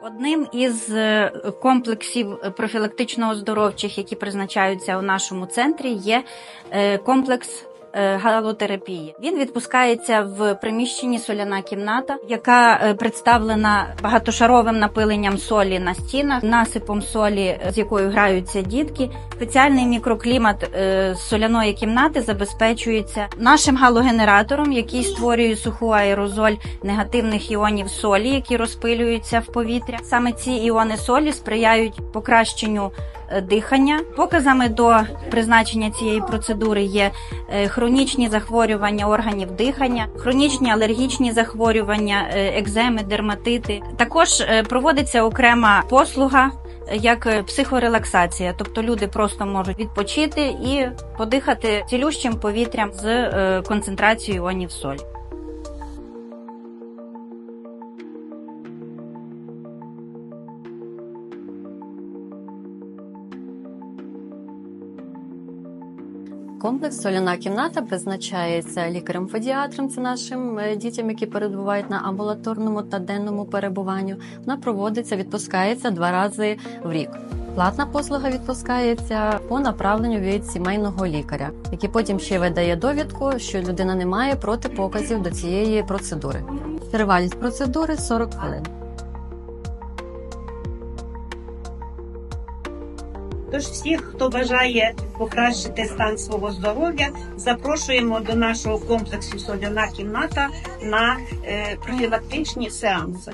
Одним із е, комплексів профілактично оздоровчих, які призначаються у нашому центрі, є е, комплекс. Е, Галотерапії він відпускається в приміщенні соляна кімната, яка е, представлена багатошаровим напиленням солі на стінах, насипом солі, е, з якою граються дітки. Спеціальний мікроклімат соляної кімнати забезпечується нашим галогенератором, який створює суху аерозоль негативних іонів солі, які розпилюються в повітря. Саме ці іони солі сприяють покращенню дихання. Показами до призначення цієї процедури є е, хронічні захворювання органів дихання, хронічні алергічні захворювання, е, екземи, дерматити. Також е, проводиться окрема послуга. е, Як е, психорелаксація, тобто люди просто можуть відпочити і подихати цілющим повітрям з е, концентрацією іонів солі. Комплекс соляна кімната призначається лікарем-федіатром. Це нашим е, дітям, які перебувають на амбулаторному та денному перебуванню. Вона проводиться, відпускається два рази в рік. Платна послуга відпускається по направленню від сімейного лікаря, який потім ще видає довідку, що людина не має протипоказів до цієї процедури. Тривалість процедури 40 хвилин. Тож всіх, хто бажає покращити стан свого здоров'я, запрошуємо до нашого комплексу Соляна кімната на е, профілактичні сеанси.